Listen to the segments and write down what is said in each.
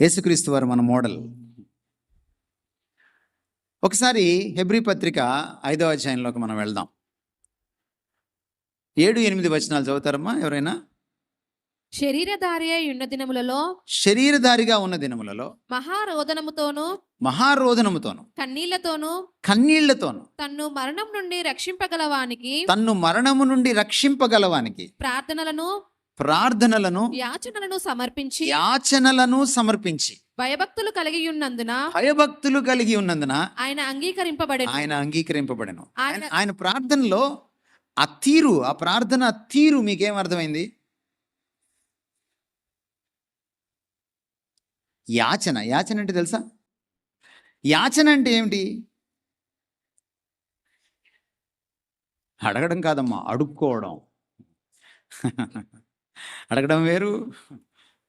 యేసుక్రీస్తు వారు మన మోడల్. ఒకసారి హెబ్రి పత్రిక ఐదో అధ్యాయంలోకి మనం వెళ్దాం. ఏడు ఎనిమిది వచనాలు చదువుతారమ్మా ఎవరైనా? శరీరధారి అయి ఉన్న దినములలో శరీరధారిగా ఉన్న దినములలో మహారోదనముతోను మహారోదనముతోను కన్నీళ్ళతోను కన్నీళ్ళతోను తన్ను మరణం నుండి రక్షింపగలవానికి తన్ను మరణము నుండి రక్షింపగలవానికి ప్రార్థనలను ప్రార్థనలను యాచనలను సమర్పించి యాచనలను సమర్పించి భయభక్తులు కలిగి ఉన్నందున భయభక్తులు కలిగి ఉన్నందున ఆయన అంగీకరింపబడి ఆయన అంగీకరింపబడను. ఆయన ఆయన- ఆయన ప్రార్థనలో ఆ తీరు ఆ ప్రార్థన తీరు మీకేం అర్థమైంది? యాచన యాచన అంటే తెలుసా? యాచన అంటే ఏమిటి? అడగడం కాదమ్మా అడుక్కోవడం. అడగడం వేరు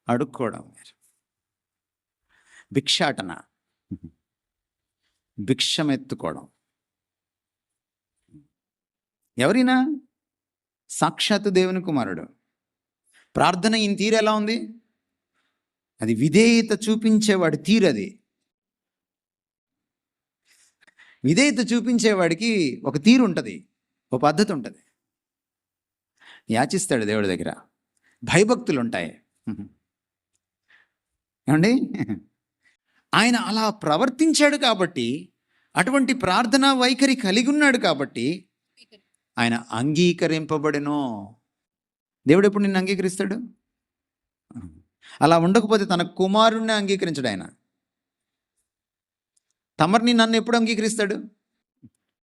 అడుక్కోవడం వేరు. భిక్షాటన. భిక్షమెత్తుకోవడం. ఎవరైనా? సాక్షాత్తు దేవుని కుమారుడు. ప్రార్థన ఈయన తీరు ఎలా ఉంది? అది విధేయత చూపించేవాడి తీరు అది. విధేయత చూపించేవాడికి ఒక తీరు ఉంటుంది ఒక పద్ధతి ఉంటుంది. యాచిస్తాడు దేవుడి దగ్గర. భయభక్తులు ఉంటాయి ఏమండి? ఆయన అలా ప్రవర్తించాడు కాబట్టి అటువంటి ప్రార్థనా వైఖరి కలిగి ఉన్నాడు కాబట్టి ఆయన అంగీకరింపబడినో. దేవుడు ఎప్పుడు నిన్ను అంగీకరిస్తాడు? అలా ఉండకపోతే తన కుమారుణ్ణి అంగీకరించడు ఆయన. తమరిని నన్ను ఎప్పుడు అంగీకరిస్తాడు?